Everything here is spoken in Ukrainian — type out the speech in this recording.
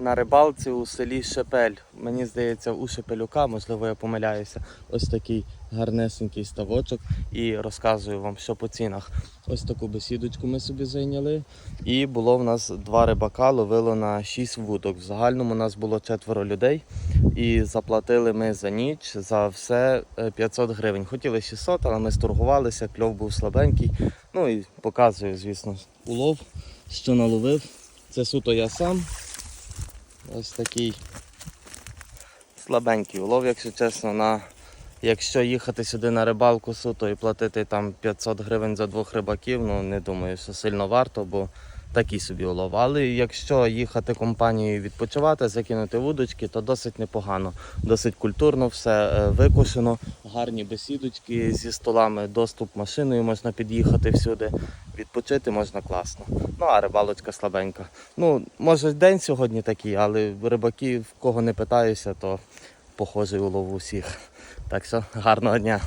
На рибалці у селі Шепель. Мені здається, у Шепелюка, можливо, я помиляюся. Ось такий гарнесенький ставочок. І розказую вам, що по цінах. Ось таку бесідочку ми собі зайняли. І було в нас два рибака, ловило на 6 вудок. В загальному у нас було четверо людей. І заплатили ми за ніч за все е, 500 гривень. Хотіли 600, але ми сторгувалися, кльов був слабенький. Ну і показую, звісно, улов, що наловив. Це суто я сам. Ось такий слабенький улов, якщо чесно. На... Якщо їхати сюди на рибалку суто і платити там 500 гривень за двох рибаків, ну не думаю, що сильно варто, бо такий собі улов. Але якщо їхати компанією відпочивати, закинути вудочки, то досить непогано. Досить культурно, все е, викошено, гарні бесідочки зі столами, доступ машиною можна під'їхати всюди. Відпочити можна класно. Ну а рибалочка слабенька. Ну, може день сьогодні такий, але рибаки, в кого не питаюся, то похожий улов у всіх. Так що гарного дня.